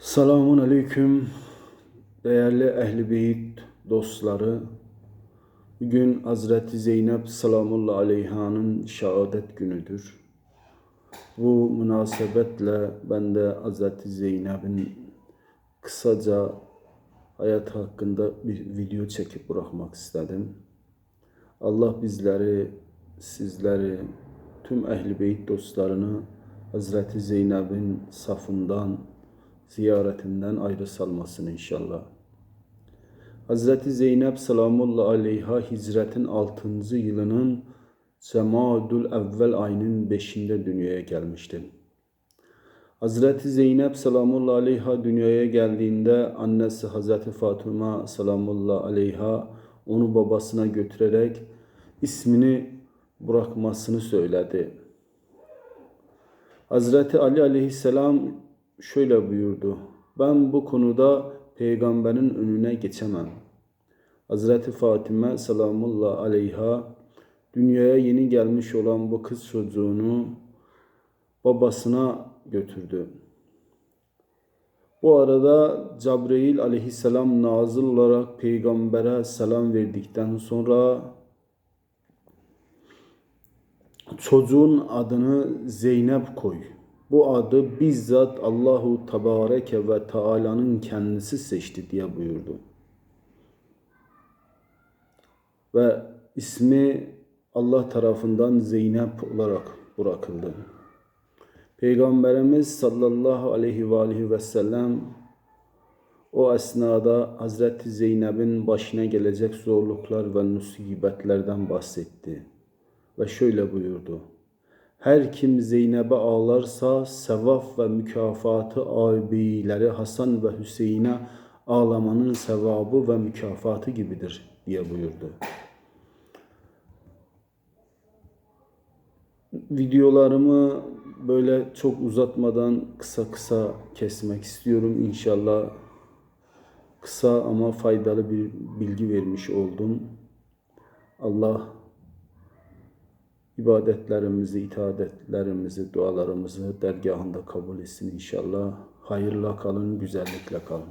Selamun Aleyküm değerli Ehl-i Beyt dostları. Bugün Hazreti Zeynep Selamullah Aleyha'nın şehadet günüdür. Bu münasebetle ben de Hazreti Zeynep'in kısaca hayat hakkında bir video çekip bırakmak istedim. Allah bizleri, sizleri, tüm Ehl-i Beyt dostlarını Hazreti Zeynep'in safından, ziyaretinden ayrı salmasın inşallah. Hazreti Zeynep selamullah aleyha hicretin 6. yılının Cemadül Evvel ayının 5'inde dünyaya gelmişti. Hazreti Zeynep selamullah aleyha dünyaya geldiğinde annesi Hazreti Fatıma selamullah aleyha onu babasına götürerek ismini bırakmasını söyledi. Hazreti Ali aleyhisselam şöyle buyurdu. Ben bu konuda peygamberin önüne geçemem. Hazreti Fatime selamullah aleyha dünyaya yeni gelmiş olan bu kız çocuğunu babasına götürdü. Bu arada Cebrail aleyhisselam nazil olarak peygambere selam verdikten sonra çocuğun adını Zeynep koy. Bu adı bizzat Allahu Tebareke ve Teala'nın kendisi seçti diye buyurdu. Ve ismi Allah tarafından Zeynep olarak bırakıldı. Peygamberimiz sallallahu aleyhi ve aleyhi ve sellem o esnada Hazreti Zeynep'in başına gelecek zorluklar ve musibetlerden bahsetti. Ve şöyle buyurdu. Her kim Zeynep'e ağlarsa sevap ve mükafatı abileri Hasan ve Hüseyin'e ağlamanın sevabı ve mükafatı gibidir diye buyurdu. Videolarımı böyle çok uzatmadan kısa kısa kesmek istiyorum. İnşallah kısa ama faydalı bir bilgi vermiş oldum. Allah ibadetlerimizi, itaatlerimizi, dualarımızı dergahında kabul etsin inşallah. Hayırla kalın, güzellikle kalın.